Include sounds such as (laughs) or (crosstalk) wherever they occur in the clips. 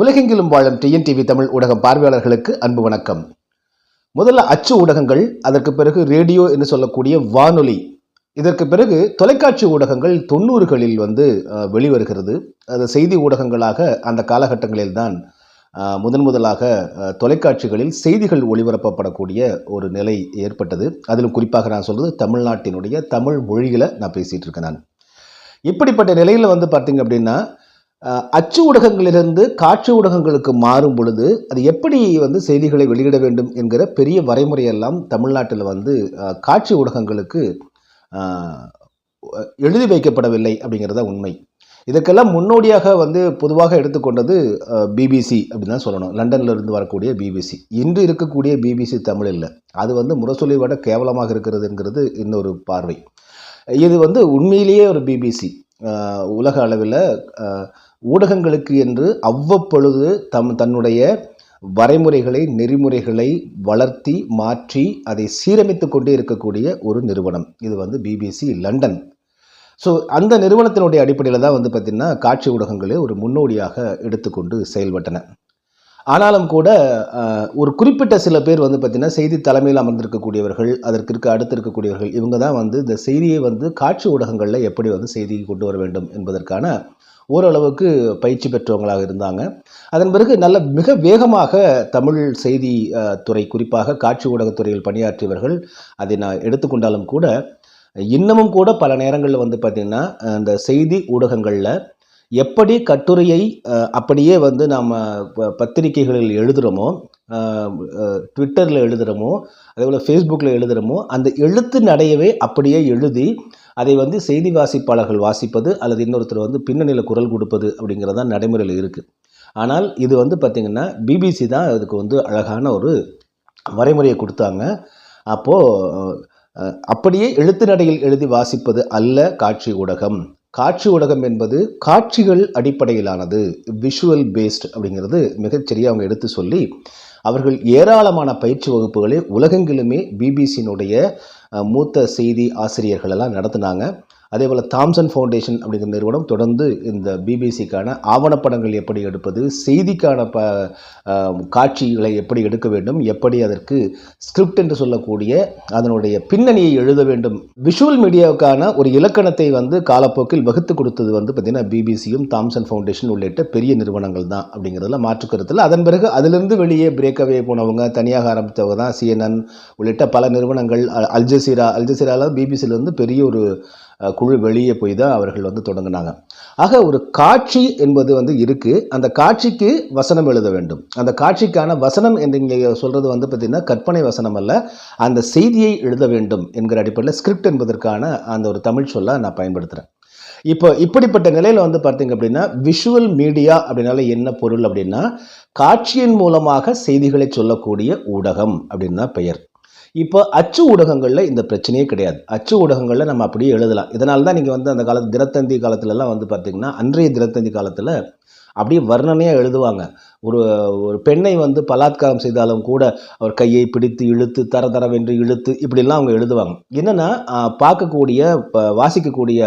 உலகெங்கிலும் வாழும் டிஎன்டிவி தமிழ் ஊடகம் பார்வையாளர்களுக்கு அன்பு வணக்கம். முதல்ல அச்சு ஊடகங்கள் அதற்கு பிறகு ரேடியோ என்று சொல்லக்கூடிய வானொலி. இதற்கு பிறகு தொலைக்காட்சி ஊடகங்கள் தொண்ணூறுகளில் வந்து வெளிவருகிறது. அது செய்தி ஊடகங்களாக அந்த காலகட்டங்களில் தான் முதன் முதலாக தொலைக்காட்சிகளில் செய்திகள் ஒளிபரப்பப்படக்கூடிய ஒரு நிலை ஏற்பட்டது. அதிலும் குறிப்பாக நான் சொல்கிறது தமிழ்நாட்டினுடைய தமிழ் மொழியில் நான் பேசிகிட்டு இருக்கேன் நான். இப்படிப்பட்ட நிலையில் வந்து பார்த்தீங்க அப்படின்னா அச்சு ஊடகங்களிலிருந்து காட்சி ஊடகங்களுக்கு மாறும் பொழுது அது எப்படி வந்து செய்திகளை வெளியிட வேண்டும் என்கிற பெரிய வரைமுறையெல்லாம் தமிழ்நாட்டில் வந்து காட்சி ஊடகங்களுக்கு எழுதி வைக்கப்படவில்லை அப்படிங்கிறத உண்மை. இதுக்கெல்லாம் முன்னோடியாக வந்து பொதுவாக எடுத்துக்கொண்டது பிபிசி அப்படின்னு தான் சொல்லணும். லண்டனில் இருந்து வரக்கூடிய பிபிசி இன்று இருக்கக்கூடிய பிபிசி தமிழ் இல்லை. அது வந்து முரசொலி விட கேவலமாக இருக்கிறதுங்கிறது இன்னொரு பார்வை. இது வந்து உண்மையிலேயே ஒரு பிபிசி உலக அளவில் ஊடகங்களுக்கு என்று அவ்வப்பொழுது தம் தன்னுடைய வரைமுறைகளை நெறிமுறைகளை வளர்த்தி மாற்றி அதை சீரமைத்து கொண்டே இருக்கக்கூடிய ஒரு நிறுவனம். இது வந்து பிபிசி லண்டன் ஸோ அந்த நிறுவனத்தினுடைய அடிப்படையில் தான் வந்து பார்த்திங்கன்னா காட்சி ஊடகங்களே ஒரு முன்னோடியாக எடுத்துக்கொண்டு செயல்பட்டன. ஆனாலும் கூட ஒரு குறிப்பிட்ட சில பேர் வந்து பார்த்திங்கன்னா செய்தி தலைமையில் அமர்ந்திருக்கக்கூடியவர்கள் அதற்கு இருக்க அடுத்து இருக்கக்கூடியவர்கள் இவங்க தான் வந்து இந்த செய்தியை வந்து காட்சி ஊடகங்களில் எப்படி வந்து செய்தியை கொண்டு வர வேண்டும் என்பதற்கான ஓரளவுக்கு பயிற்சி பெற்றவங்களாக இருந்தாங்க. அதன் பிறகு நல்ல மிக வேகமாக தமிழ் செய்தி துறை குறிப்பாக காட்சி ஊடகத்துறையில் பணியாற்றியவர்கள் அதை நான் எடுத்துக்கொண்டாலும் கூட இன்னமும் கூட பல நேரங்களில் வந்து பார்த்திங்கன்னா அந்த செய்தி ஊடகங்களில் எப்படி கட்டுரையை அப்படியே வந்து நாம் பத்திரிகைகளில் எழுதுகிறோமோ ட்விட்டரில் எழுதுகிறோமோ அதே போல் ஃபேஸ்புக்கில் எழுதுகிறோமோ அந்த எழுத்து நடையவே அப்படியே எழுதி அதை வந்து செய்தி வாசிப்பாளர்கள் வாசிப்பது அல்லது இன்னொருத்தர் வந்து பின்னணியில் குரல் கொடுப்பது அப்படிங்கிறது தான் நடைமுறையில் இருக்குது ஆனால் இது வந்து பார்த்திங்கன்னா பிபிசி தான் அதுக்கு வந்து அழகான ஒரு வரைமுறையை கொடுத்தாங்க. அப்போது அப்படியே எழுத்து நடையில் எழுதி வாசிப்பது அல்ல காட்சி ஊடகம். காட்சி ஊடகம் என்பது காட்சிகள் அடிப்படையிலானது விஷுவல் பேஸ்ட் அப்படிங்கிறது மிகச்சரியாக அவங்க எடுத்து சொல்லி அவர்கள் ஏராளமான பயிற்சி வகுப்புகளை உலகெங்கிலுமே பிபிசியினுடைய மூத்த செய்தி ஆசிரியர்களெல்லாம் நடத்தினாங்க. அதே போல் தாம்சன் ஃபவுண்டேஷன் அப்படிங்கிற நிறுவனம் தொடர்ந்து இந்த பிபிசிக்கான ஆவணப்படங்கள் எப்படி எடுப்பது செய்திக்கான ப காட்சிகளை எப்படி எடுக்க வேண்டும் எப்படி அதற்கு ஸ்கிரிப்ட் என்று சொல்லக்கூடிய அதனுடைய பின்னணியை எழுத வேண்டும். விஷுவல் மீடியாவுக்கான ஒரு இலக்கணத்தை வந்து காலப்போக்கில் வகுத்து கொடுத்தது வந்து பார்த்திங்கன்னா பிபிசியும் தாம்சன் ஃபவுண்டேஷன் உள்ளிட்ட பெரிய நிறுவனங்கள் தான் அப்படிங்கிறதுல மாற்று கருத்தில் அதன் பிறகு அதிலிருந்து வெளியே பிரேக்கவே போனவங்க தனியாக ஆரம்பித்தவங்க தான் சிஎன்என் உள்ளிட்ட பல நிறுவனங்கள் அல்ஜசீரா அல்ஜசீராவில் பிபிசியிலிருந்து பிபிசியிலேருந்து பெரிய ஒரு குழு வெளியே போய் தான் அவர்கள் வந்து தொடங்கினாங்க. ஆக ஒரு காட்சி என்பது வந்து இருக்குது அந்த காட்சிக்கு வசனம் எழுத வேண்டும். அந்த காட்சிக்கான வசனம் என்று இங்கே சொல்கிறது வந்து பார்த்திங்கன்னா கற்பனை வசனம் அல்ல. அந்த செய்தியை எழுத வேண்டும் என்கிற அடிப்படையில் ஸ்கிரிப்ட் என்பதற்கான அந்த ஒரு தமிழ் சொல்ல நான் பயன்படுத்துகிறேன் இப்போ இப்படிப்பட்ட நிலையில் வந்து பார்த்தீங்க அப்படின்னா விஷுவல் மீடியா அப்படின்னால என்ன பொருள் அப்படின்னா காட்சியின் மூலமாக செய்திகளை சொல்லக்கூடிய ஊடகம் அப்படின்னு பெயர். இப்போ அச்சு ஊடகங்களில் இந்த பிரச்சனையே கிடையாது. அச்சு ஊடகங்களில் நம்ம அப்படியே எழுதலாம். இதனால தான் நீங்கள் வந்து அந்த காலத்து தினத்தந்தி காலத்துலலாம் வந்து பார்த்திங்கன்னா அன்றைய தினத்தந்தி காலத்தில் அப்படியே வர்ணனையாக எழுதுவாங்க. ஒரு ஒரு பெண்ணை வந்து பலாத்காரம் செய்தாலும் கூட அவர் கையை பிடித்து இழுத்து தர தரவென்று இழுத்து இப்படிலாம் அவங்க எழுதுவாங்க. என்னென்னா பார்க்கக்கூடிய வாசிக்கக்கூடிய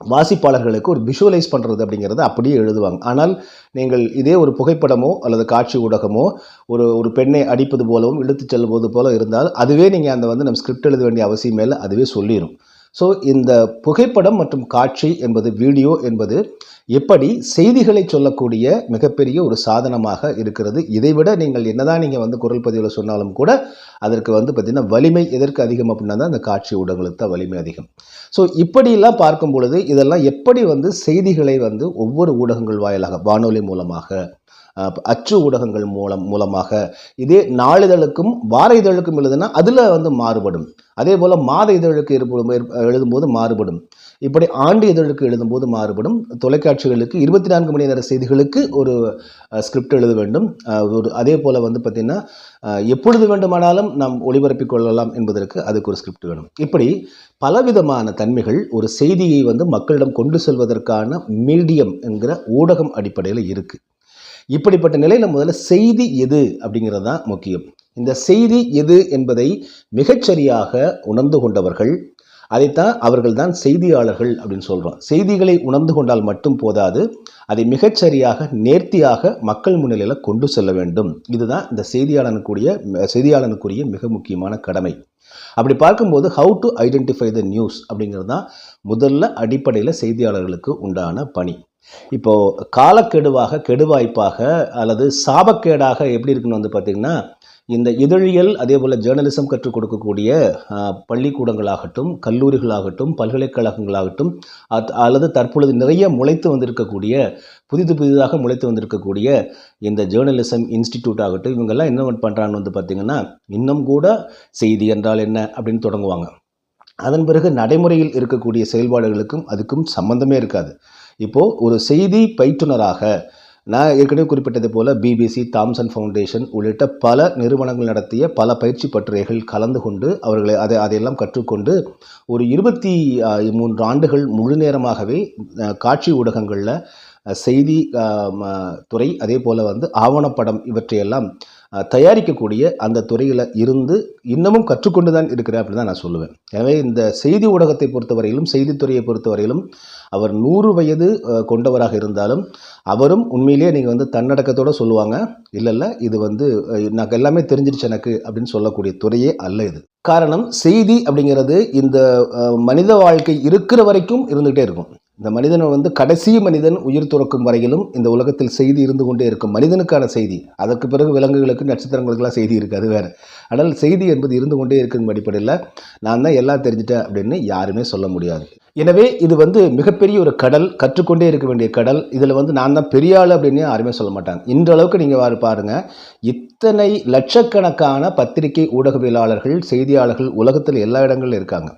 வாசிப்பாளர்களுக்கு ஒரு விஷுவலைஸ் பண்ணுறது அப்படிங்கிறத அப்படியே எழுதுவாங்க. ஆனால் நீங்கள் இதே ஒரு புகைப்படமோ அல்லது காட்சி ஊடகமோ ஒரு ஒரு பெண்ணை அடிப்பது போலவும் இழுத்துச் செல்வது போல இருந்தால் அதுவே நீங்கள் அந்த வந்து நம்ம ஸ்கிரிப்ட் எழுத வேண்டிய அவசியம் இல்லை அதுவே சொல்லிடும் ஸோ இந்த புகைப்படம் மற்றும் காட்சி என்பது வீடியோ என்பது எப்படி செய்திகளை சொல்லக்கூடிய மிகப்பெரிய ஒரு சாதனமாக இருக்கிறது இதைவிட நீங்கள் என்னதான் நீங்கள் வந்து குரல் பதிவில் சொன்னாலும் கூட அதற்கு வந்து பார்த்திங்கன்னா வலிமை எதற்கு அதிகம் அப்படின்னா தான் அந்த காட்சி ஊடகங்களுக்கு தான் வலிமை அதிகம். ஸோ இப்படியெல்லாம் பார்க்கும் பொழுது இதெல்லாம் எப்படி வந்து செய்திகளை வந்து ஒவ்வொரு ஊடகங்கள் வாயிலாக வானொலி மூலமாக அச்சு ஊடகங்கள் மூலம் மூலமாக இதே நாளிதழுக்கும் வார இதழுக்கும் எழுதுனா அதில் வந்து மாறுபடும். அதே போல் மாத இதழுக்கு எழுதும்போது மாறுபடும். இப்படி ஆண்டு இதழுக்கு எழுதும்போது மாறுபடும். தொலைக்காட்சிகளுக்கு இருபத்தி நான்கு மணி நேர செய்திகளுக்கு ஒரு ஸ்கிரிப்ட் எழுத வேண்டும். ஒரு அதே போல் வந்து பார்த்திங்கன்னா எப்பொழுது வேண்டுமானாலும் நாம் ஒளிபரப்பிக் கொள்ளலாம் என்பதற்கு அதுக்கு ஒரு ஸ்கிரிப்ட் வேணும். இப்படி பலவிதமான தன்மைகள் ஒரு செய்தியை வந்து மக்களிடம் கொண்டு செல்வதற்கான மீடியம் என்கிற ஊடகம் அடிப்படையில் இருக்குது இப்படிப்பட்ட நிலையில் முதல்ல செய்தி எது அப்படிங்கிறது தான் முக்கியம். இந்த செய்தி எது என்பதை மிகச்சரியாக உணர்ந்து கொண்டவர்கள் அதைத்தான் அவர்கள் தான் செய்தியாளர்கள் அப்படின்னு சொல்கிறோம் செய்திகளை உணர்ந்து கொண்டால் மட்டும் போதாது அதை மிகச்சரியாக நேர்த்தியாக மக்கள் முன்னிலையில் கொண்டு செல்ல வேண்டும். இதுதான் இந்த செய்தியாளனுக்குரிய செய்தியாளனுக்குரிய மிக முக்கியமான கடமை. அப்படி பார்க்கும்போது how to identify the news அப்படிங்கிறது தான் முதல்ல அடிப்படையில் செய்தியாளர்களுக்கு உண்டான பணி. இப்போது காலக்கெடுவாக கெடுவாய்ப்பாக அல்லது சாபக்கேடாக எப்படி இருக்குன்னு வந்து பார்த்திங்கன்னா இந்த இதழியல் அதே போல் ஜேர்னலிசம் கற்றுக் கொடுக்கக்கூடிய பள்ளிக்கூடங்களாகட்டும் கல்லூரிகளாகட்டும் பல்கலைக்கழகங்களாகட்டும் அத்- அல்லது தற்பொழுது நிறைய முளைத்து வந்திருக்கக்கூடிய புதிது புதிதாக முளைத்து வந்திருக்கக்கூடிய இந்த ஜேர்னலிசம் இன்ஸ்டிடியூட் ஆகட்டும் இவங்கெல்லாம் என்ன பண்ணுறாங்கன்னு வந்து பார்த்திங்கன்னா இன்னும் கூட செய்தி என்றால் என்ன அப்படின்னு தொடங்குவாங்க. அதன் பிறகு நடைமுறையில் இருக்கக்கூடிய செயல்பாடுகளுக்கும் அதுக்கும் சம்பந்தமே இருக்காது. இப்போது ஒரு செய்தி பயிற்றுனராக நான் ஏற்கனவே குறிப்பிட்டது போல பிபிசி தாம்சன் ஃபவுண்டேஷன் உள்ளிட்ட பல நிறுவனங்கள் நடத்திய பல பயிற்சி பட்டறைகள் கலந்து கொண்டு அவர்களை அதை அதையெல்லாம் கற்றுக்கொண்டு ஒரு இருபத்தி மூன்று ஆண்டுகள் முழு நேரமாகவே காட்சி ஊடகங்களில் செய்தி ம- துறை அதே போல் வந்து ஆவணப்படம் இவற்றையெல்லாம் தயாரிக்கக்கூடிய அந்த துறையில் இருந்து இன்னமும் கற்றுக்கொண்டு தான் இருக்கிறேன் அப்படின்னு தான் நான் சொல்லுவேன். எனவே இந்த செய்தி ஊடகத்தை பொறுத்தவரையிலும் செய்தித்துறையை பொறுத்தவரையிலும் அவர் நூறு வயது கொண்டவராக இருந்தாலும் அவரும் உண்மையிலேயே நீங்கள் வந்து தன்னடக்கத்தோடு சொல்லுவாங்க இல்லை இல்லை இது வந்து அஹ், எனக்கு எல்லாமே தெரிஞ்சிருச்சு எனக்கு அப்படின்னு சொல்லக்கூடிய துறையே அல்ல இது. காரணம் செய்தி அப்படிங்கிறது இந்த மனித வாழ்க்கை இருக்கிற வரைக்கும் இருந்துகிட்டே இருக்கும். இந்த மனிதனை வந்து கடைசி மனிதன் உயிர் துறக்கும் வரையிலும் இந்த உலகத்தில் செய்தி இருந்து கொண்டே இருக்கும். மனிதனுக்கான செய்தி. அதற்கு பிறகு விலங்குகளுக்கு நட்சத்திரங்களுக்கெல்லாம் செய்தி இருக்குது அது வேறு. ஆனால் செய்தி என்பது இருந்து கொண்டே இருக்கும் அடிப்படையில் நான் தான் எல்லாம் தெரிஞ்சிட்டேன் அப்படின்னு யாருமே சொல்ல முடியாது. எனவே இது வந்து மிகப்பெரிய ஒரு கடல் கற்றுக்கொண்டே இருக்க வேண்டிய கடல். இதில் வந்து நான் தான் பெரிய ஆள் அப்படின்னு யாருமே சொல்ல மாட்டாங்க. இன்றளவுக்கு நீங்கள் வாரு பாருங்கள் இத்தனை லட்சக்கணக்கான பத்திரிகை ஊடகவியலாளர்கள் செய்தியாளர்கள் உலகத்தில் எல்லா இடங்களிலும் இருக்காங்க.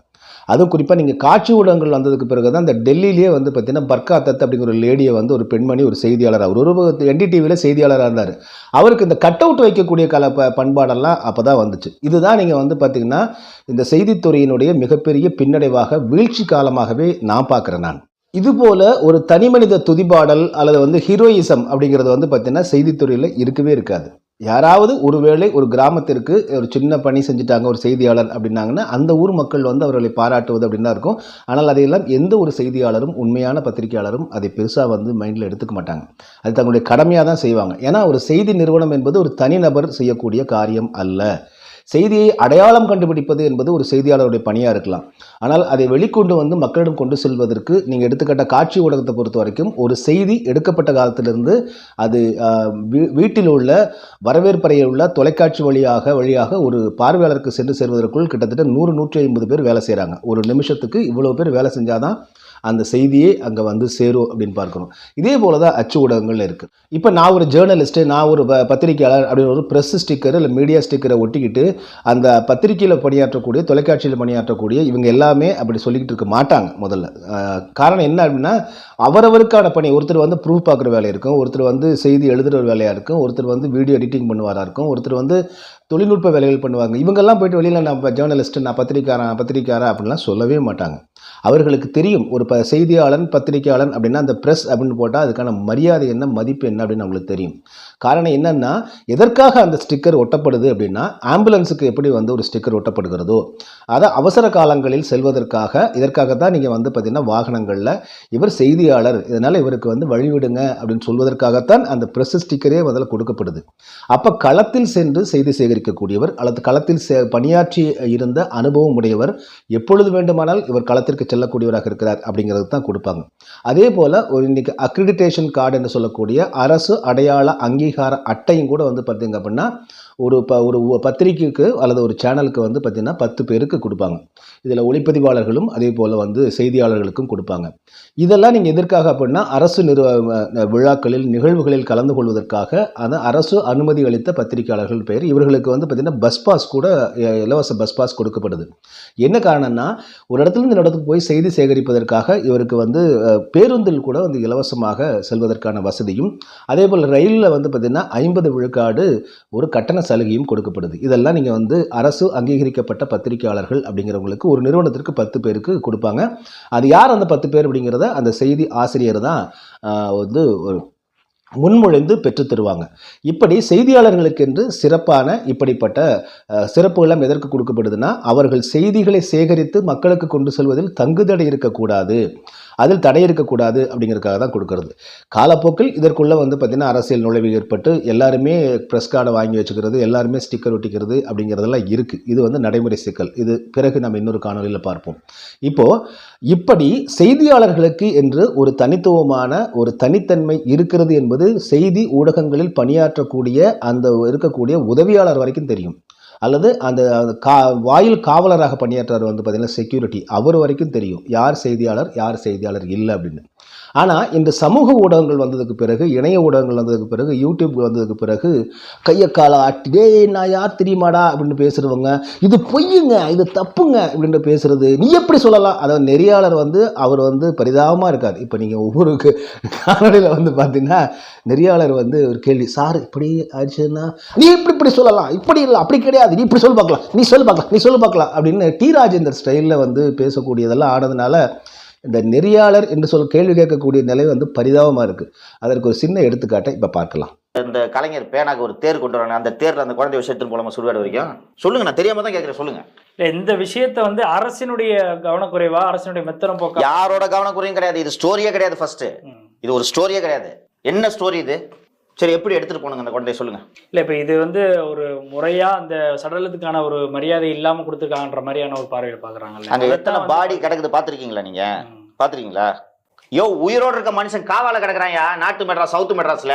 அதுவும் குறிப்பாக நீங்கள் காட்சி ஊடகங்கள் வந்ததுக்கு பிறகு தான் இந்த டெல்லியிலேயே வந்து பார்த்தீங்கன்னா பர்கா தத் அப்படிங்கிற ஒரு லேடியை வந்து ஒரு பெண்மணி ஒரு செய்தியாளர் அவர் ஒரு என்டிடிவியில் செய்தியாளராக இருந்தார். அவருக்கு இந்த கட் அவுட் வைக்கக்கூடிய கல ப பண்பாடெல்லாம் அப்போ தான் வந்துச்சு. இதுதான் நீங்கள் வந்து பார்த்தீங்கன்னா இந்த செய்தித்துறையினுடைய மிகப்பெரிய பின்னடைவாக வீழ்ச்சி காலமாகவே நான் பார்க்குறேன் நான். இதுபோல ஒரு தனிமனித துதிபாடல் அல்லது வந்து ஹீரோயிசம் அப்படிங்கிறது வந்து பார்த்தீங்கன்னா செய்தித்துறையில் இருக்கவே இருக்காது. யாராவது ஒருவேளை ஒரு கிராமத்திற்கு ஒரு சின்ன பணி செஞ்சுட்டாங்க ஒரு செய்தியாளர் அப்படின்னாங்கன்னா அந்த ஊர் மக்கள் வந்து அவர்களை பாராட்டுவது அப்படின்னா இருக்கும். ஆனால் அதையெல்லாம் எந்த ஒரு செய்தியாளரும் உண்மையான பத்திரிகையாளரும் அதை பெருசாக வந்து மைண்டில் எடுத்துக்க மாட்டாங்க. அது தங்களுடைய கடமையாக தான் செய்வாங்க. ஏன்னா ஒரு செய்தி நிறுவனம் என்பது ஒரு தனிநபர் செய்யக்கூடிய காரியம் அல்ல. செய்தியை அடையாளம் கண்டுபிடிப்பது என்பது ஒரு செய்தியாளருடைய பணியாக இருக்கலாம். ஆனால் அதை வெளிக்கொண்டு வந்து மக்களிடம் கொண்டு செல்வதற்கு நீங்கள் எடுத்துக்கிட்ட காட்சி ஊடகத்தை பொறுத்த வரைக்கும் ஒரு செய்தி எடுக்கப்பட்ட காலத்திலிருந்து அது வீ- வீட்டில் உள்ள வரவேற்பறையில் உள்ள தொலைக்காட்சி வழியாக வழியாக ஒரு பார்வையாளருக்கு சென்று சேர்வதற்குள் கிட்டத்தட்ட நூறு நூற்றி ஐம்பது பேர் வேலை செய்கிறாங்க ஒரு நிமிஷத்துக்கு இவ்வளோ பேர் வேலை செஞ்சாதான் அந்த செய்தியே அங்கே வந்து சேரும் அப்படின்னு பார்க்கணும். இதே போல தான் அச்சு ஊடகங்கள் இருக்குது இப்போ நான் ஒரு ஜேர்னலிஸ்ட்டு நான் ஒரு பத்திரிகையாளர் பத்திரிக்கையாளர் அப்படின்னு ஒரு ப்ரெஸ் ஸ்டிக்கர் இல்லை மீடியா ஸ்டிக்கரை ஒட்டிக்கிட்டு அந்த பத்திரிக்கையில் பணியாற்றக்கூடிய தொலைக்காட்சியில் பணியாற்றக்கூடிய இவங்க எல்லாமே அப்படி சொல்லிக்கிட்டு இருக்க மாட்டாங்க முதல்ல. காரணம் என்ன அப்படின்னா அவரவருக்கான பணி ஒருத்தர் வந்து ப்ரூஃப் பார்க்குற வேலை இருக்கும் ஒருத்தர் வந்து செய்தி எழுதுகிற வேலையாக இருக்கும் ஒருத்தர் வந்து வீடியோ எடிட்டிங் பண்ணுவாராக இருக்கும் ஒருத்தர் வந்து தொழில்நுட்ப வேலைகள் பண்ணுவாங்க. இவங்கெல்லாம் போயிட்டு வெளியில் நான் ஜேர்னலிஸ்ட் நான் பத்திரிக்காரன் பத்திரிக்காரன் அப்படின்லாம் சொல்லவே மாட்டாங்க. அவர்களுக்கு தெரியும் ஒரு ப செய்தியாளன் பத்திரிக்கையாளன் அப்படின்னா அந்த ப்ரெஸ் அப்படின்னு போட்டால் அதுக்கான மரியாதை என்ன மதிப்பு என்ன அப்படின்னு அவங்களுக்கு தெரியும். காரணம் என்னென்னா எதற்காக அந்த ஸ்டிக்கர் ஒட்டப்படுது அப்படின்னா ஆம்புலன்ஸுக்கு எப்படி வந்து ஒரு ஸ்டிக்கர் ஒட்டப்படுகிறதோ அதை அவசர காலங்களில் செல்வதற்காக இதற்காக தான் நீங்கள் வந்து பார்த்தீங்கன்னா வாகனங்களில் இவர் செய்தியாளர் இதனால் இவருக்கு வந்து வழிவிடுங்க அப்படின்னு சொல்வதற்காகத்தான் அந்த ப்ரெஸ் ஸ்டிக்கரே முதல்ல கொடுக்கப்படுது. அப்போ களத்தில் சென்று செய்தி சேகரிக்கக்கூடியவர் அல்லது களத்தில் சே பணியாற்றி இருந்த அனுபவம் உடையவர் எப்பொழுது வேண்டுமானால் இவர் களத்திற்கு செல்லக்கூடியவராக இருக்கிறார் அப்படிங்கிறது தான் கொடுப்பாங்க. அதே போல் ஒரு இன்னைக்கு அக்ரிடிடேஷன் கார்டு என்று சொல்லக்கூடிய அரசு அடையாள அங்கீகார அட்டையும் கூட வந்து பார்த்தீங்க அப்படின்னா ஒரு ப ஒரு பத்திரிகைக்கு பத்திரிக்கைக்கு அல்லது ஒரு சேனலுக்கு வந்து பார்த்திங்கன்னா பத்து பேருக்கு கொடுப்பாங்க. இதில் ஒளிப்பதிவாளர்களும் அதே போல் வந்து செய்தியாளர்களுக்கும் கொடுப்பாங்க. இதெல்லாம் நீங்கள் எதற்காக அப்படின்னா அரசு நிறுவ விழாக்களில் நிகழ்வுகளில் கலந்து கொள்வதற்காக அந்த அரசு அனுமதி அளித்த பத்திரிகையாளர்கள் பெயர் இவர்களுக்கு வந்து பார்த்திங்கன்னா பஸ் பாஸ் கூட இலவச பஸ் பாஸ் கொடுக்கப்படுது. என்ன காரணம்னா ஒரு இடத்துல இருந்து இந்த இடத்துக்கு போய் செய்தி சேகரிப்பதற்காக இவருக்கு வந்து பேருந்தில் கூட வந்து இலவசமாக செல்வதற்கான வசதியும் அதே போல் ரயிலில் வந்து பார்த்திங்கன்னா ஐம்பது விழுக்காடு ஒரு கட்டண சலுகையும் கொடுக்கப்படுது. இதெல்லாம் நீங்கள் வந்து அரசு அங்கீகரிக்கப்பட்ட பத்திரிகையாளர்கள் அப்படிங்கிறவங்களுக்கு ஒரு நிறுவனத்திற்கு பத்து பேருக்கு கொடுப்பாங்க. அது யார் அந்த பத்து பேர் அப்படிங்கிறத அந்த செய்தி ஆசிரியர் தான் வந்து ஒரு முன்மொழிந்து பெற்றுத் தருவாங்க. இப்படி செய்தியாளர்களுக்கென்று சிறப்பான இப்படிப்பட்ட அஹ், எதற்கு கொடுக்கப்படுதுன்னா அவர்கள் செய்திகளை சேகரித்து மக்களுக்கு கொண்டு செல்வதில் தங்குதடை இருக்கக்கூடாது. அதில் தடை இருக்கக்கூடாது அப்படிங்கிறதுக்காக தான் கொடுக்கறது. காலப்போக்கில் இதற்குள்ளே வந்து பார்த்திங்கன்னா அரசியல் நுழைவு ஏற்பட்டு எல்லாருமே ப்ரெஸ் கார்டை வாங்கி வச்சுக்கிறது எல்லாருமே ஸ்டிக்கர் ஒட்டிக்கிறது அப்படிங்கிறதெல்லாம் இருக்குது இது வந்து நடைமுறை சிக்கல். இது பிறகு நம்ம இன்னொரு காணொலியில் பார்ப்போம். இப்போது இப்படி செய்தியாளர்களுக்கு என்று ஒரு தனித்துவமான ஒரு தனித்தன்மை இருக்கிறது என்பது செய்தி ஊடகங்களில் பணியாற்றக்கூடிய அந்த இருக்கக்கூடிய உதவியாளர் வரைக்கும் தெரியும். அல்லது அந்த கா வாயில் காவலராக பணியாற்றுறவர் வந்து பார்த்திங்கன்னா செக்யூரிட்டி அவர் வரைக்கும் தெரியும். யார் செய்தியாளர் யார் செய்தியாளர் இல்லை அப்படின்னு. ஆனால் இந்த சமூக ஊடகங்கள் வந்ததுக்கு பிறகு இணைய ஊடகங்கள் வந்ததுக்கு பிறகு யூடியூப் வந்ததுக்கு பிறகு கையை காலை ஆட்டி நான் யார் தெரியுமாடா? அப்படின்னு பேசுகிறவங்க இது பொய்யுங்க இது தப்புங்க அப்படின்னு பேசுகிறது நீ எப்படி சொல்லலாம்? அதாவது நெறியாளர் வந்து அவர் வந்து பரிதாபமாக இருக்கார். இப்போ நீங்கள் ஒவ்வொரு க- வந்து பார்த்தீங்கன்னா நெறியாளர் வந்து ஒரு கேள்வி சார் இப்படி ஆயிடுச்சுன்னா நீ இப்படி இப்படி சொல்லலாம்? இப்படி இல்லை அப்படி கிடையாது. நீ இப்படி சொல்லி பார்க்கலாம். நீ சொல்லி பார்க்கலாம். நீ சொல்லி பார்க்கலாம். அப்படின்னு டி. ராஜேந்தர் ஸ்டைலில் வந்து பேசக்கூடியதெல்லாம் ஆனதுனால இந்த நெறியாளர் என்று சொல் கேள்வி கேட்கக்கூடிய நிலை வந்து பரிதாபமாக இருக்குது அதற்கு ஒரு சின்ன எடுத்துக்காட்டை இப்போ பார்க்கலாம். இந்த கலைஞர் பேனாக்கு ஒரு தேர் கொண்டு வராங்க. அந்த தேர்ல அந்த குழந்தை விஷயத்தின் போலாமா சுடுகாடு வரைக்கும்? சொல்லுங்க நான் தெரியாம தான் கேட்கறேன் சொல்லுங்க. இல்ல இந்த விஷயத்தை வந்து அரசினுடைய கவனக்குறைவா அரசினுடைய மெத்தனம் போக்கா? யாரோட கவனக்குறையும் கிடையாது. இது ஸ்டோரியே கிடையாது ஃபர்ஸ்ட். இது ஒரு ஸ்டோரியே கிடையாது. என்ன ஸ்டோரி இது? சரி எப்படி எடுத்துட்டு போனுங்க அந்த குழந்தைய சொல்லுங்க. இல்ல இப்ப இது வந்து ஒரு முறையா அந்த சடலத்துக்கான ஒரு மரியாதை இல்லாம கொடுத்துருக்காங்கன்ற மாதிரியான ஒரு பார்வையில பாக்குறாங்கல்ல. அங்க எத்தனை பாடி கிடக்குது பாத்திருக்கீங்களா நீங்க? ம். பாத்திருக்கீங்களா? யோ உயிரோட இருக்க மனுஷன் காவால கிடக்குறாயா நாட்டு மெட்ராஸ் சவுத் மெட்ராஸ்ல.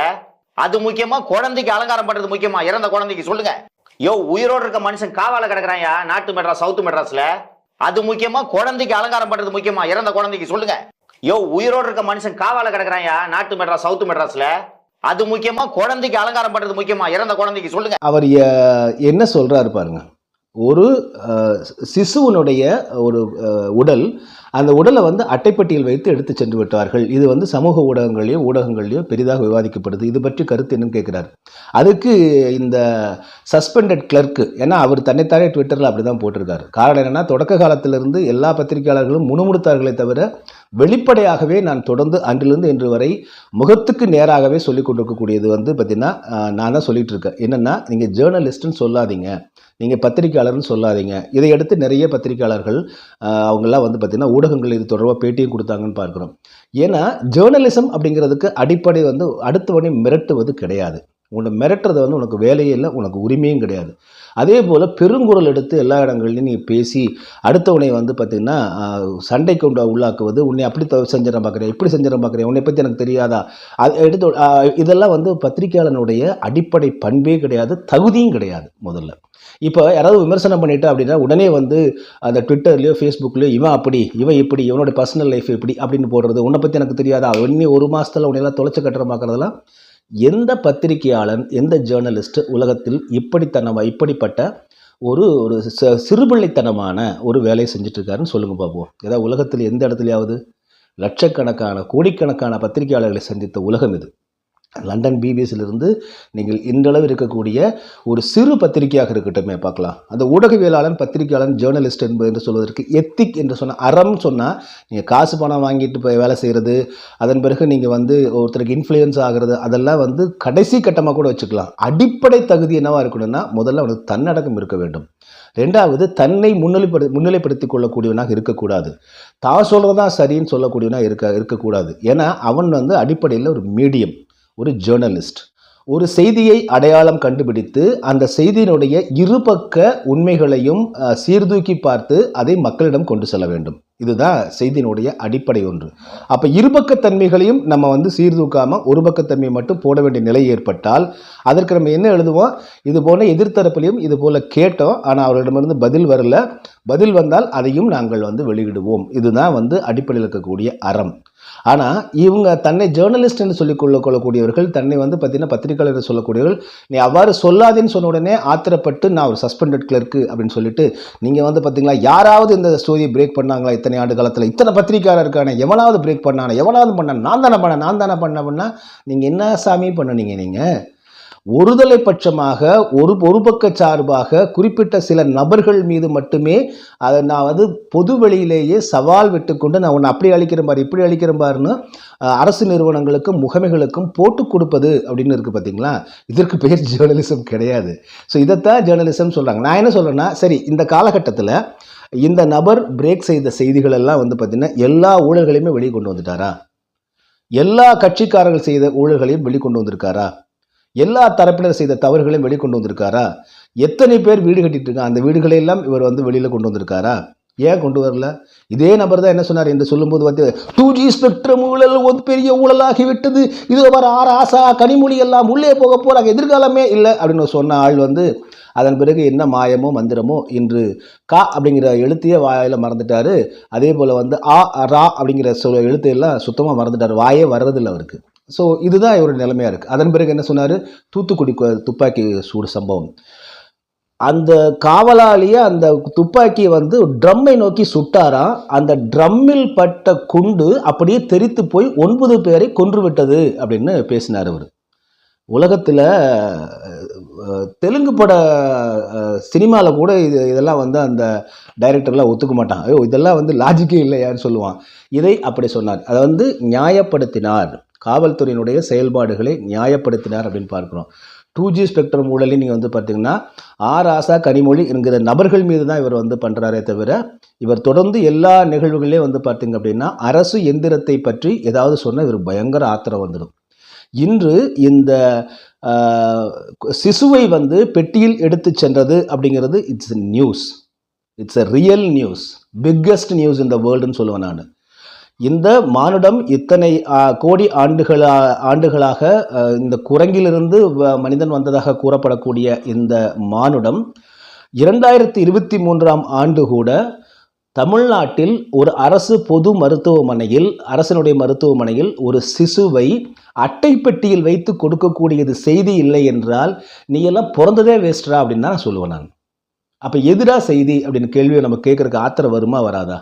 அது முக்கியமா குழந்தைக்கு அலங்காரம் பண்றது முக்கியமா? இறந்த குழந்தைக்கு சொல்லுங்க. யோ உயிரோட இருக்க மனுஷன் காவால கிடக்குறாயா நாட்டு மெட்ராஸ் சவுத் மெட்ராஸ்ல. அது முக்கியமா குழந்தைக்கு அலங்காரம் பண்றது முக்கியமா? இறந்த குழந்தைக்கு சொல்லுங்க. யோ உயிரோட இருக்க மனுஷன் காவால கிடக்குறாயா நாட்டு மெட்ராஸ் சவுத் மெட்ராஸ்ல. அது முக்கியமா குழந்தைக்கு அலங்காரம் பண்றது முக்கியமா? இறந்த குழந்தைக்கு சொல்லுங்க. அவர் என்ன சொல்கிறாரு பாருங்க. ஒரு சிசுவனுடைய ஒரு உடல் அந்த உடலை வந்து அட்டைப்பட்டியில் வைத்து எடுத்து சென்று விட்டார்கள். இது வந்து சமூக ஊடகங்களையோ ஊடகங்களையோ பெரிதாக விவாதிக்கப்படுது. இது பற்றி கருத்து என்னன்னு கேட்குறாரு. அதுக்கு இந்த சஸ்பெண்டட் கிளர்க்கு ஏன்னா அவர் தன்னைத்தானே ட்விட்டரில் அப்படி தான் போட்டிருக்காரு. காரணம் என்னன்னா தொடக்க காலத்திலிருந்து எல்லா பத்திரிகையாளர்களும் முணுமுணுத்தார்களே தவிர வெளிப்படையாகவே நான் தொடர்ந்து அன்றிலிருந்து இன்று வரை முகத்துக்கு நேராகவே சொல்லிக் கொண்டிருக்கக்கூடியது வந்து பார்த்திங்கன்னா நான் தான் சொல்லிகிட்டு இருக்கேன். என்னென்னா நீங்கள் ஜேர்னலிஸ்ட்டுன்னு சொல்லாதீங்க. நீங்கள் பத்திரிகையாளர்னு சொல்லாதீங்க. இதை அடுத்து நிறைய பத்திரிக்கையாளர்கள் அவங்கெல்லாம் வந்து பார்த்திங்கன்னா ஊடகங்கள் இது தொடர்பாக பேட்டியும் கொடுத்தாங்கன்னு பார்க்குறோம். ஏன்னா ஜேர்னலிசம் அப்படிங்கிறதுக்கு அடிப்படை வந்து அடுத்தவனை மிரட்டுவது கிடையாது. உன்னை மிரட்டுறது வந்து உனக்கு வேலையே இல்லை உனக்கு உரிமையும் கிடையாது. அதே போல் பெருங்குரல் எடுத்து எல்லா இடங்கள்லையும் நீ பேசி அடுத்தவனை வந்து பார்த்திங்கன்னா ஆஹ், சண்டை கொண்டு உள்ளாக்குவது உன்னை அப்படி த- செஞ்சிட பார்க்குறேன் இப்படி செஞ்சிட பார்க்குறேன் உன்னை பற்றி எனக்கு தெரியாதா? அது எடுத்து இதெல்லாம் வந்து பத்திரிக்கையாளனுடைய அடிப்படை பண்பே கிடையாது தகுதியும் கிடையாது முதல்ல. இப்போ யாராவது விமர்சனம் பண்ணிவிட்டேன் அப்படின்னா உடனே வந்து அந்த ட்விட்டர்லையோ ஃபேஸ்புக்லேயோ இவன் அப்படி இவன் இப்படி இவனோட பர்சனல் லைஃப் இப்படி அப்படின்னு போடுறது உன்னை பற்றி எனக்கு தெரியாதா? இன்னும் ஒரு மாதத்தில் உன்னையெல்லாம் தொலைச்ச கட்டுறமாக்கிறதெல்லாம் எந்த பத்திரிகையாளன் எந்த ஜேர்னலிஸ்ட் உலகத்தில் இப்படித்தனமாக இப்படிப்பட்ட ஒரு ஒரு ச- சிறுபிள்ளைத்தனமான ஒரு வேலையை செஞ்சிட்ருக்காருன்னு சொல்லுங்கள் பாபு. பார்ப்போம் ஏதாவது உலகத்தில் எந்த இடத்துலையாவது லட்சக்கணக்கான கோடிக்கணக்கான பத்திரிகையாளர்களை சந்தித்த உலகம் இது. லண்டன் பிபிசியிலிருந்து நீங்கள் இன்றளவு இருக்கக்கூடிய ஒரு சிறு பத்திரிகையாக இருக்கட்டுமே பார்க்கலாம். அந்த ஊடகவியலாளன் பத்திரிகையாளன் ஜேர்னலிஸ்ட் என்பது என்று சொல்வதற்கு எத்திக் என்று சொன்ன அறம் சொன்னால் நீங்கள் காசு பணம் வாங்கிட்டு போய் வேலை செய்கிறது அதன் பிறகு நீங்கள் வந்து ஒருத்தருக்கு இன்ஃப்ளூயன்ஸ் ஆகிறது அதெல்லாம் வந்து கடைசி கட்டமாக கூட வச்சுக்கலாம். அடிப்படை தகுதி என்னவாக இருக்கணும்னா முதல்ல அவனுக்கு தன்னடக்கம் இருக்க வேண்டும். ரெண்டாவது தன்னை முன்னிலைப்படு முன்னிலைப்படுத்திக் கொள்ளக்கூடியவனாக இருக்கக்கூடாது. தான் சொல்கிறதா தான் சரின்னு சொல்லக்கூடியவனாக இருக்க இருக்கக்கூடாது. ஏன்னா அவன் வந்து அடிப்படையில் ஒரு மீடியம் ஒரு ஜேர்னலிஸ்ட் ஒரு செய்தியை அடையாளம் கண்டுபிடித்து அந்த செய்தியினுடைய இருபக்க உண்மைகளையும் சீர்தூக்கி பார்த்து அதை மக்களிடம் கொண்டு செல்ல வேண்டும். இதுதான் செய்தியினுடைய அடிப்படை ஒன்று. அப்போ இருபக்கத்தன்மைகளையும் நம்ம வந்து சீர்தூக்காமல் ஒரு பக்கத்தன்மை மட்டும் போட வேண்டிய நிலை ஏற்பட்டால் அதற்கு நம்ம என்ன எழுதுவோம்? இது போல எதிர்த்தரப்புலையும் இது போல் கேட்டோம் ஆனால் அவர்களிடமிருந்து பதில் வரல. பதில் வந்தால் அதையும் நாங்கள் வந்து வெளியிடுவோம். இதுதான் வந்து அடிப்படையில் இருக்கக்கூடிய அறம். ஆனால் இவங்க தன்னை ஜேர்னலிஸ்ட் என்று சொல்லிக் கொள்ள கொள்ளக்கூடியவர்கள் தன்னை வந்து பார்த்தீங்கன்னா பத்திரிகையாளர் என்று சொல்லக்கூடியவர்கள் நீ அவ்வாறு சொல்லாதேன்னு சொன்ன உடனே ஆத்திரப்பட்டு நான் ஒரு சஸ்பெண்டட் கிளர்க்கு அப்படின்னு சொல்லிட்டு நீங்கள் வந்து பார்த்தீங்களா யாராவது இந்த ஸ்டோரியை பிரேக் பண்ணாங்களா இத்தனை ஆண்டு காலத்தில்? இத்தனை பத்திரிக்கையாளர் இருக்கானே எவனாவது பிரேக் பண்ணானே எவனாவது பண்ண நான் தானே பண்ண நான் தானே பண்ண பண்ணால் நீங்கள் என்ன சாமி பண்ணுனீங்க நீங்கள் ஒருதலை பட்சமாக ஒரு ஒரு பக்க சார்பாக குறிப்பிட்ட சில நபர்கள் மீது மட்டுமே அதை நான் வந்து பொது வெளியிலேயே சவால் விட்டுக்கொண்டு நான் உன்னை அப்படி அழிக்கிற பாரு இப்படி அழிக்கிற பாருன்னு அரசு நிறுவனங்களுக்கும் முகமைகளுக்கும் போட்டு கொடுப்பது அப்படின்னு இருக்குது பார்த்தீங்களா? இதற்கு பேர் (laughs) ஜேர்னலிசம் கிடையாது. ஸோ இதைத்தான் ஜேர்னலிசம் சொல்கிறாங்க நான் என்ன சொல்கிறேன்னா சரி இந்த காலகட்டத்தில் இந்த நபர் பிரேக் செய்த செய்திகள் எல்லாம் வந்து பார்த்திங்கன்னா எல்லா ஊழல்களையுமே வெளியே கொண்டு வந்துட்டாரா? எல்லா கட்சிக்காரர்கள் செய்த ஊழல்களையும் வெளிக்கொண்டு வந்திருக்காரா? எல்லா தரப்பினர் செய்த தவறுகளையும் வெளிக்கொண்டு வந்திருக்காரா? எத்தனை பேர் வீடு கட்டிட்டு இருக்காங்க அந்த வீடுகளை எல்லாம் இவர் வந்து வெளியில் கொண்டு வந்திருக்காரா? ஏன் கொண்டு வரல? இதே நபர் தான் என்ன சொன்னார் என்று சொல்லும்போது வந்து டூ ஜி ஸ்பெக்ட்ரம் ஊழல் ஒரு பெரிய ஊழலாகி விட்டது இது வர ஆறு ஆசா கனிமொழி எல்லாம் உள்ளே போக போகிறாங்க எதிர்காலமே இல்லை அப்படின்னு சொன்ன ஆள் வந்து அதன் பிறகு என்ன மாயமோ மந்திரமோ இன்று கா அப்படிங்கிற எழுத்தையே வாயில் மறந்துட்டார். அதே போல் வந்து ஆ ரா அப்படிங்கிற சொல் எழுத்தையெல்லாம் சுத்தமாக மறந்துட்டார். வாயே வர்றதில்லை அவருக்கு. ஸோ இதுதான் இவருடைய நிலைமையாக இருக்குது அதன் பிறகு என்ன சொன்னார்? தூத்துக்குடி துப்பாக்கி சூடு சம்பவம். அந்த காவலாளியை அந்த துப்பாக்கியை வந்து ட்ரம்மை நோக்கி சுட்டாராம். அந்த ட்ரம்மில் பட்ட குண்டு அப்படியே தெரித்து போய் ஒன்பது பேரை கொன்று விட்டது அப்படின்னு பேசினார் அவர். உலகத்தில் தெலுங்கு பட சினிமாவில் கூட இது இதெல்லாம் வந்து அந்த டைரக்டர்லாம் ஒத்துக்க மாட்டான் ஐயோ இதெல்லாம் வந்து லாஜிக்கே இல்லையான்னு சொல்லுவான். இதை அப்படி சொன்னார். அதை வந்து நியாயப்படுத்தினார். காவல்துறையினுடைய செயல்பாடுகளை நியாயப்படுத்தினார் அப்படின்னு பார்க்குறோம். டூ ஜி ஸ்பெக்ட்ரம் ஊழலையும் நீங்கள் வந்து பார்த்தீங்கன்னா ஆர் ஆசா கனிமொழி என்கிற நபர்கள் மீது தான் இவர் வந்து பண்ணுறாரே தவிர இவர் தொடர்ந்து எல்லா நிகழ்வுகளையும் வந்து பார்த்தீங்க அப்படின்னா அரசு எந்திரத்தை பற்றி ஏதாவது சொன்னால் இவர் பயங்கர ஆத்திரம் வந்துடும். இன்று இந்த சிசுவை வந்து பெட்டியில் எடுத்து சென்றது அப்படிங்கிறது it's news it's a real news biggest news இந்த வேர்ல்டுன்னு சொல்லுவேன் நான். இந்த மானுடம் இத்தனை கோடி ஆண்டுகளா ஆண்டுகளாக இந்த குரங்கிலிருந்து வ- மனிதன் வந்ததாக கூறப்படக்கூடிய இந்த மானுடம் இரண்டாயிரத்தி இருபத்தி மூன்றாம் ஆண்டு கூட தமிழ்நாட்டில் ஒரு அரசு பொது மருத்துவமனையில் அரசனுடைய மருத்துவமனையில் ஒரு சிசுவை அட்டைப்பெட்டியில் வைத்து கொடுக்கக்கூடியது செய்தி இல்லை என்றால் நீ எல்லாம் பிறந்ததே வேஸ்டரா அப்படின்னு தான் நான் சொல்லுவேன் நான். அப்போ எதிரா செய்தி அப்படின்னு கேள்வியை நம்ம கேட்குறக்கு ஆத்திரம் வருமா வராதா?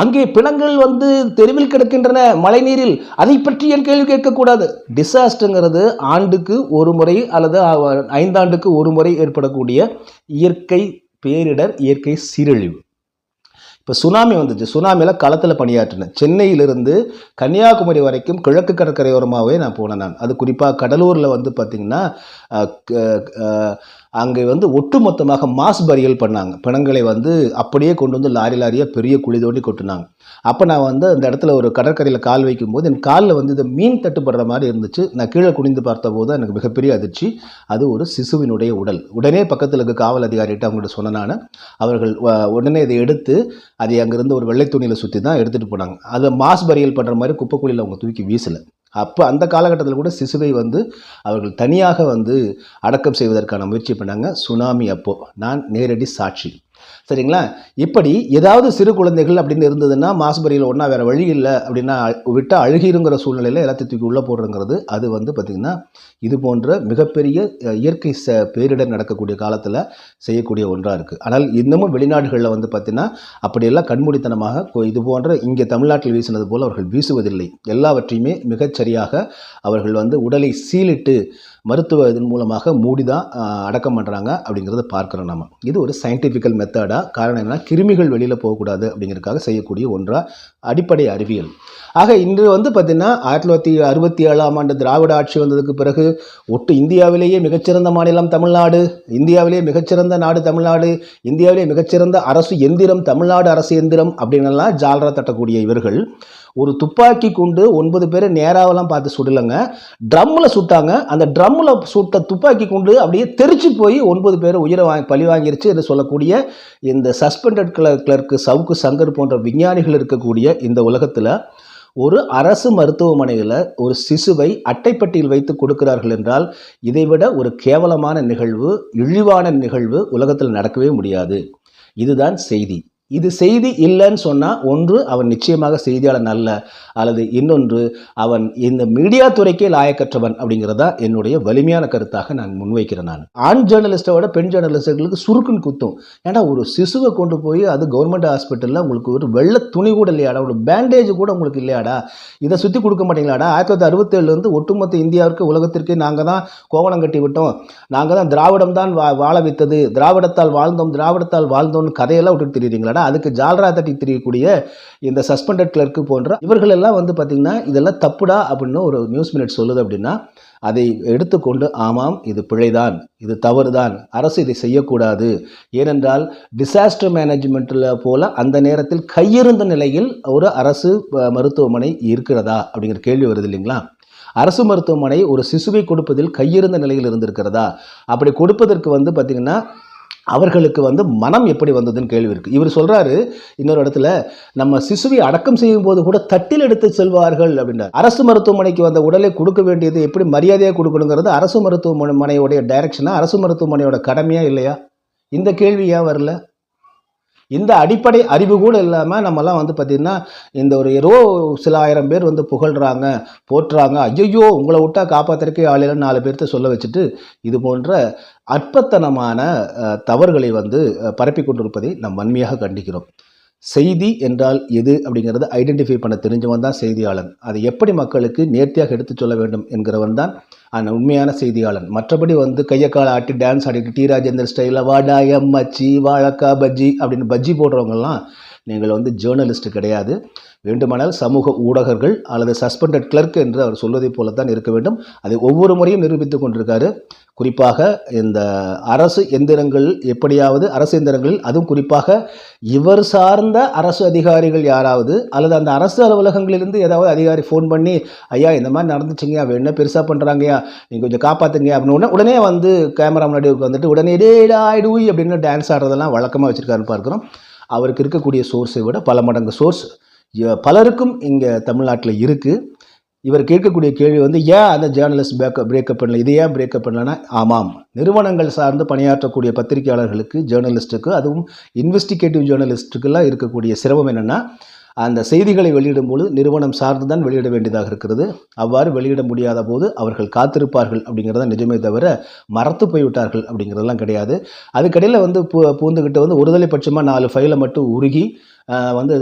அங்கே பிணங்கள் வந்து தெருவில் கிடக்கின்றன மழைநீரில் அதை பற்றி என் கேள்வி கேட்கக்கூடாது. டிசாஸ்டருங்கிறது ஆண்டுக்கு ஒரு முறை அல்லது ஐந்தாண்டுக்கு ஒரு முறை ஏற்படக்கூடிய இயற்கை பேரிடர் இயற்கை சீரழிவு. இப்போ சுனாமி வந்துச்சு. சுனாமியில் களத்தில் பணியாற்றினேன் சென்னையிலிருந்து கன்னியாகுமரி வரைக்கும் கிழக்கு கடற்கரையோரமாகவே நான் போனேன் நான். அது குறிப்பாக கடலூரில் வந்து பார்த்திங்கன்னா அங்கே வந்து ஒட்டுமொத்தமாக மாஸ் பரியல் பண்ணாங்க. பிணங்களை வந்து அப்படியே கொண்டு வந்து லாரி லாரியாக பெரிய குழி தோண்டி கொட்டினாங்க. அப்போ நான் வந்து அந்த இடத்துல ஒரு கடற்கரையில் கால் வைக்கும்போது என் காலில் வந்து இந்த மீன் தட்டுப்படுற மாதிரி இருந்துச்சு. நான் கீழே குனிந்து பார்த்தபோது எனக்கு மிகப்பெரிய அதிர்ச்சி. அது ஒரு சிசுவினுடைய உடல். உடனே பக்கத்தில் இருக்க காவல் அதிகாரிகிட்ட அவங்கள்ட்ட சொன்ன நான். அவர்கள் உடனே இதை எடுத்து அதை அங்கேருந்து ஒரு வெள்ளை துணியில் சுற்றி தான் எடுத்துகிட்டு போனாங்க. அதை மாஸ் பரியல் பண்ணுற மாதிரி குப்பைக்குழியில் அவங்க தூக்கி வீசலை. அப்போ அந்த காலகட்டத்தில் கூட சிசுவை வந்து அவர்கள் தனியாக வந்து அடக்கம் செய்வதற்கான முயற்சி பண்ணாங்க. சுனாமி அப்போது நான் நேரடி சாட்சி. சரிங்களா? இப்படி ஏதாவது சிறு குழந்தைகள் அப்படின்னு இருந்ததுன்னா மாசுபரியில் ஒன்றா வேறு வழி இல்லை அப்படின்னா விட்டால் அழுகிருங்கிற சூழ்நிலையில் எல்லாத்தையும் தூக்கி உள்ளே போடுறங்கிறது. அது வந்து பார்த்திங்கன்னா இது போன்ற மிகப்பெரிய இயற்கை ச பேரிடர் நடக்கக்கூடிய காலத்தில் செய்யக்கூடிய ஒன்றாக இருக்குது ஆனால் இன்னமும் வெளிநாடுகளில் வந்து பார்த்திங்கன்னா அப்படியெல்லாம் கண்மூடித்தனமாக இது போன்ற இங்கே தமிழ்நாட்டில் வீசினது போல் அவர்கள் வீசுவதில்லை. எல்லாவற்றையுமே மிகச்சரியாக அவர்கள் வந்து உடலை சீலிட்டு மருத்துவ இதன் மூலமாக மூடி தான் அடக்கம் பண்ணுறாங்க அப்படிங்கிறத பார்க்குறோம் நம்ம இது ஒரு சயின்டிஃபிக்கல் மெத்தடாக காரணம் என்னென்னா கிருமிகள் வெளியில் போகக்கூடாது அப்படிங்கிறதுக்காக செய்யக்கூடிய ஒன்றாக அடிப்படை அறிவியல். ஆக இன்று வந்து பார்த்திங்கன்னா ஆயிரத்தி தொள்ளாயிரத்தி அறுபத்தி ஏழாம் ஆண்டு திராவிட ஆட்சி வந்ததுக்கு பிறகு ஒட்டு இந்தியாவிலேயே மிகச்சிறந்த மாநிலம் தமிழ்நாடு இந்தியாவிலேயே மிகச்சிறந்த நாடு தமிழ்நாடு இந்தியாவிலேயே மிகச்சிறந்த அரசு எந்திரம் தமிழ்நாடு அரசு எந்திரம் அப்படின்னெல்லாம் ஜால்ரா தட்டக்கூடிய இவர்கள் ஒரு துப்பாக்கி கொண்டு ஒன்பது பேரை நேராவெல்லாம் பார்த்து சுடலைங்க. ட்ரம்மில் சுட்டாங்க. அந்த ட்ரம்மில் சுட்ட துப்பாக்கி கொண்டு அப்படியே தெரிச்சு போய் ஒன்பது பேர் உயிரை வாங்கி பழி வாங்கிருச்சு என்று சொல்லக்கூடிய இந்த suspended clerk clerk Savukku Shankar போன்ற விஞ்ஞானிகள் இருக்கக்கூடிய இந்த உலகத்தில் ஒரு அரசு மருத்துவமனையில் ஒரு சிசுவை அட்டைப்பட்டியில் வைத்து கொடுக்கிறார்கள் என்றால் இதைவிட ஒரு கேவலமான நிகழ்வு இழிவான நிகழ்வு உலகத்தில் நடக்கவே முடியாது. இதுதான் செய்தி. இது செய்தி இல்லைன்னு சொன்னால் ஒன்று அவன் நிச்சயமாக செய்தியாளன் அல்ல அல்லது இன்னொன்று அவன் இந்த மீடியா துறைக்கே லாயக்கற்றவன் அப்படிங்கிறதா என்னுடைய வலிமையான கருத்தாக நான் முன்வைக்கிறேன் நான். ஆண் ஜேர்னலிஸ்ட்டை விட பெண் ஜேர்னலிஸ்டுகளுக்கு சுருக்குன்னு குத்தும். ஏன்னா ஒரு சிசுவை கொண்டு போய் அது கவர்மெண்ட் ஹாஸ்பிட்டலில் உங்களுக்கு ஒரு வெள்ளை துணி கூட இல்லையாடா ஒரு பேண்டேஜ் கூட உங்களுக்கு இல்லையாடா இதை சுற்றி கொடுக்க மாட்டீங்களாடா. ஆயிரத்தி தொள்ளாயிரத்தி அறுபத்தேழுலேருந்து ஒட்டுமொத்த இந்தியாவிற்கு உலகத்திற்கே நாங்கள் தான் கோவணம் கட்டி விட்டோம். நாங்கள் தான் திராவிடம் தான் வா வாழ வைத்தது. திராவிடத்தால் வாழ்ந்தோம் திராவிடத்தால் வாழ்ந்தோம்னு கதையெல்லாம் விட்டுட்டு திரியுறீங்களாடா அதுக்கு ஜால்ரா தட்டி திரியக்கூடிய இந்த சஸ்பெண்டட் கிளர்க்கு போன்ற இவர்கள் எல்லாம் வந்து பார்த்திங்கன்னா இதெல்லாம் தப்புடா அப்படின்னு ஒரு நியூஸ் மினிட் சொல்லுது அப்படின்னா அதை எடுத்துக்கொண்டு ஆமாம் இது பிழைதான் இது தவறுதான் அரசு இதை செய்யக்கூடாது. ஏனென்றால் டிசாஸ்டர் மேனேஜ்மெண்ட்டில் போல அந்த நேரத்தில் கையிருந்த நிலையில் ஒரு அரசு மருத்துவமனை இருக்கிறதா அப்படிங்கிற கேள்வி வருது இல்லைங்களா? அரசு மருத்துவமனை ஒரு சிசுவை கொடுப்பதில் கையிருந்த நிலையில் இருந்திருக்கிறதா? அப்படி கொடுப்பதற்கு வந்து பார்த்திங்கன்னா அவர்களுக்கு வந்து மனம் எப்படி வந்ததுன்னு கேள்வி இருக்குது இவர் சொல்கிறாரு இன்னொரு இடத்துல நம்ம சிசுவை அடக்கம் செய்யும் போது கூட தட்டில் எடுத்து செல்வார்கள் அப்படின்றார். அரசு மருத்துவமனைக்கு வந்த உடலை கொடுக்க வேண்டியது எப்படி மரியாதையாக கொடுக்கணுங்கிறது அரசு மருத்துவமனையோடைய டைரக்ஷனாக அரசு மருத்துவமனையோட கடமையாக இல்லையா? இந்த கேள்வி ஏன் வரல? இந்த அடிப்படை அறிவு கூட இல்லாமல் நம்மலாம் வந்து பார்த்திங்கன்னா இந்த ஒரு ஏதோ சில ஆயிரம் பேர் வந்து புகழ்கிறாங்க போட்டுறாங்க ஐயோ உங்களை விட்டா காப்பாற்றுறக்கே ஆளில் நாலு பேர்த்த சொல்ல வச்சுட்டு இது போன்ற அற்பத்தனமான தவறுகளை வந்து பரப்பி கொண்டிருப்பதை நாம் வன்மையாக கண்டிக்கிறோம். செய்தி என்றால் எது அப்படிங்கிறத ஐடென்டிஃபை பண்ண தெரிஞ்சவன் தான் செய்தியாளன். அதை எப்படி மக்களுக்கு நேர்த்தியாக எடுத்துச் சொல்ல வேண்டும் என்கிறவன் தான் அந்த உண்மையான செய்தியாளன். மற்றபடி வந்து கையை காலை ஆட்டி டான்ஸ் ஆடிட்டு டி ராஜேந்திர ஸ்டைலில் வாடா எம்மச்சி வாழக்கா பஜ்ஜி அப்படின்னு பஜ்ஜி போடுறவங்கலாம் நீங்கள் வந்து ஜேர்னலிஸ்ட் கிடையாது. வேண்டுமானால் சமூக ஊடகர்கள் அல்லது சஸ்பெண்டட் கிளர்க் என்று அவர் சொல்வதைப் போல தான் இருக்க வேண்டும். அதை ஒவ்வொரு முறையும் நிரூபித்துக் கொண்டிருக்காரு. குறிப்பாக இந்த அரசு எந்திரங்கள் எப்படியாவது அரசு எந்திரங்களில் அதுவும் குறிப்பாக இவர் சார்ந்த அரசு அதிகாரிகள் யாராவது அல்லது அந்த அரசு அலுவலகங்களிலிருந்து ஏதாவது அதிகாரி ஃபோன் பண்ணி ஐயா இந்த மாதிரி நடந்துச்சுங்க அவ என்ன பெருசாக பண்ணுறாங்கய்யா நீங்கள் கொஞ்சம் காப்பாற்றுங்க அப்படின்னு உடனே உடனே வந்து கேமரா முன்னாடி உட்காந்துட்டு உடனே டே அப்படின்னு டான்ஸ் ஆடுறதெல்லாம் வழக்கமாக வச்சுருக்காருன்னு பார்க்குறோம். அவருக்கு இருக்கக்கூடிய சோர்ஸை விட பல மடங்கு சோர்ஸ் பலருக்கும் இங்கே தமிழ்நாட்டில் இருக்குது இவர் கேட்கக்கூடிய கேள்வி வந்து ஏன் அந்த ஜேர்னலிஸ்ட் பேக்கப் பிரேக்கப் பண்ணல? இது ஏன் பிரேக்கப் பண்ணலன்னா ஆமாம். நிறுவனங்கள் சார்ந்து பணியாற்றக்கூடிய பத்திரிகையாளர்களுக்கு ஜேர்னலிஸ்ட்டுக்கு அதுவும் இன்வெஸ்டிகேட்டிவ் ஜேர்னலிஸ்ட்டுக்கெல்லாம் இருக்கக்கூடிய சிரமம் என்னென்னா அந்த செய்திகளை வெளியிடும்போது நிறுவனம் சார்ந்து தான் வெளியிட வேண்டியதாக இருக்கிறது. அவ்வாறு வெளியிட முடியாத போது அவர்கள் காத்திருப்பார்கள் அப்படிங்கிறத நிஜமே தவிர மறத்து போய்விட்டார்கள் அப்படிங்கிறதெல்லாம் கிடையாது. அதுக்கடையில் வந்து பூ பூந்துக்கிட்ட வந்து ஒருதலை பட்சமாக நாலு ஃபைலை மட்டும் உருகி வந்து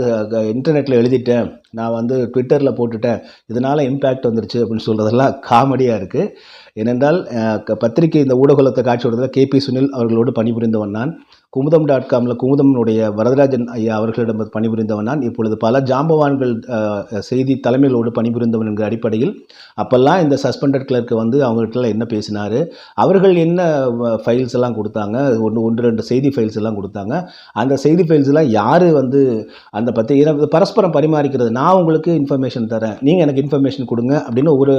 இன்டர்நெட்டில் எழுதிட்டேன். நான் வந்து ட்விட்டரில் போட்டுட்டேன். இதனால் இம்பேக்ட் வந்துருச்சு அப்படின்னு சொல்கிறதெல்லாம் காமெடியாக இருக்குது ஏனென்றால் க- பத்திரிகை இந்த ஊடகத்தை காட்சி விடுறதுல கேபி சுனில் அவர்களோடு பணிபுரிந்தவன் நான். குமுதம் டாட் காமில் குமுதம்னுடைய வரதராஜன் ஐயா அவர்களிடம் பணிபுரிந்தவன் நான். இப்பொழுது பல ஜாம்பவான்கள் செய்தி தலைமைகளோடு பணிபுரிந்தவன் என்கிற அடிப்படையில் அப்போல்லாம் இந்த சஸ்பெண்டட் கிளர்க்கு வந்து அவங்ககிட்ட என்ன பேசினார்? அவர்கள் என்ன ஃபைல்ஸ் எல்லாம் கொடுத்தாங்க? ஒன்று ஒன்று ரெண்டு செய்தி ஃபைல்ஸ் எல்லாம் கொடுத்தாங்க. அந்த செய்தி ஃபைல்ஸ் எல்லாம் யார் வந்து அந்த பற்றி இதை பரஸ்பரம் பரிமாறிக்கிறது. நான் உங்களுக்கு இன்ஃபர்மேஷன் தரேன். நீங்கள் எனக்கு இன்ஃபர்மேஷன் கொடுங்க அப்படின்னு ஒரு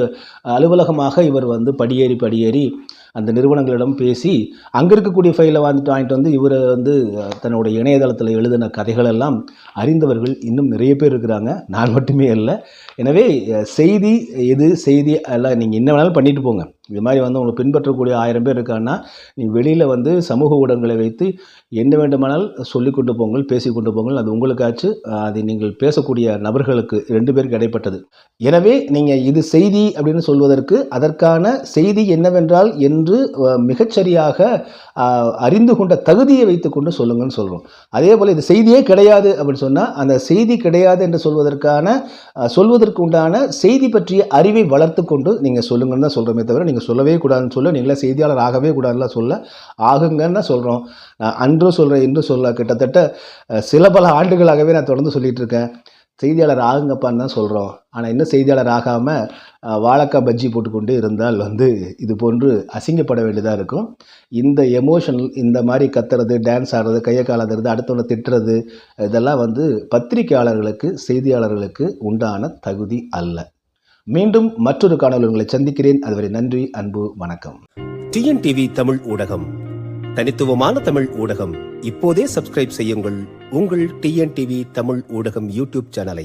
அலுவலகமாக இவர் வந்து படியேறி படியேறி அந்த நிறுவனங்களிடம் பேசி அங்கே இருக்கக்கூடிய ஃபைலை வந்துட்டு வாங்கிட்டு வந்து இவர் வந்து தன்னுடைய இணையதளத்தில் எழுதின கதைகள் எல்லாம் அறிந்தவர்கள் இன்னும் நிறைய பேர் இருக்கிறாங்க. நான் மட்டுமே இல்லை எனவே செய்தி எது செய்தி எல்லாம் நீங்கள் என்ன வேணாலும் பண்ணிட்டு போங்க. இது மாதிரி வந்து உங்களை பின்பற்றக்கூடிய ஆயிரம் பேர் இருக்காங்கன்னா நீ வெளியில் வந்து சமூக ஊடகங்களை வைத்து என்ன வேண்டுமானால் சொல்லிக் கொண்டு போங்கள் பேசி கொண்டு போங்கள். அது உங்களுக்காச்சு. அது அதை நீங்கள் பேசக்கூடிய நபர்களுக்கு ரெண்டு பேருக்கு இடைப்பட்டது. எனவே நீங்கள் இது செய்தி அப்படின்னு சொல்வதற்கு அதற்கான செய்தி என்னவென்றால் என்று மிகச்சரியாக அறிந்து கொண்ட தகுதியை வைத்துக்கொண்டு சொல்லுங்கன்னு சொல்கிறோம் அதே போல் இது செய்தியே கிடையாது அப்படின்னு சொன்னால் அந்த செய்தி கிடையாது என்று சொல்வதற்கான சொல்வதற்கு உண்டான செய்தி பற்றிய அறிவை வளர்த்து கொண்டு நீங்கள் சொல்லுங்கன்னு தான் சொல்கிறோமே தவிர நீங்கள் சொல்லவே கூடாதுன்னு சொல்ல நீங்களே செய்தியாளர் ஆகவே கூடாதுலாம் சொல்ல ஆகுங்கன்னு தான் சொல்கிறோம் அன்றும் சொல்கிறேன் இன்றும் சொல்ல. கிட்டத்தட்ட சில பல ஆண்டுகளாகவே நான் தொடர்ந்து சொல்லிட்டு இருக்கேன். செய்தியாளர் ஆகுங்கப்பான்னு தான் சொல்கிறோம் ஆனால் இன்னும் செய்தியாளர் ஆகாமல் வாழைக்காய் பஜ்ஜி போட்டுக்கொண்டு இருந்தால் வந்து இது போன்று அசிங்கப்பட வேண்டியதாக இருக்கும். இந்த எமோஷன் இந்த மாதிரி கத்துறது டான்ஸ் ஆடுறது கையை காலாதுறது அடுத்தவனை திட்டுறது இதெல்லாம் வந்து பத்திரிகையாளர்களுக்கு செய்தியாளர்களுக்கு உண்டான தகுதி அல்ல. மீண்டும் மற்றொரு காணொலி உங்களை சந்திக்கிறேன். அதுவரை நன்றி அன்பு வணக்கம். டிஎன்டிவி தமிழ் ஊடகம் தனித்துவமான தமிழ் ஊடகம். இப்போதே சப்ஸ்கிரைப் செய்யுங்கள் உங்கள் டிஎன்டிவி தமிழ் ஊடகம் யூடியூப் சேனலை.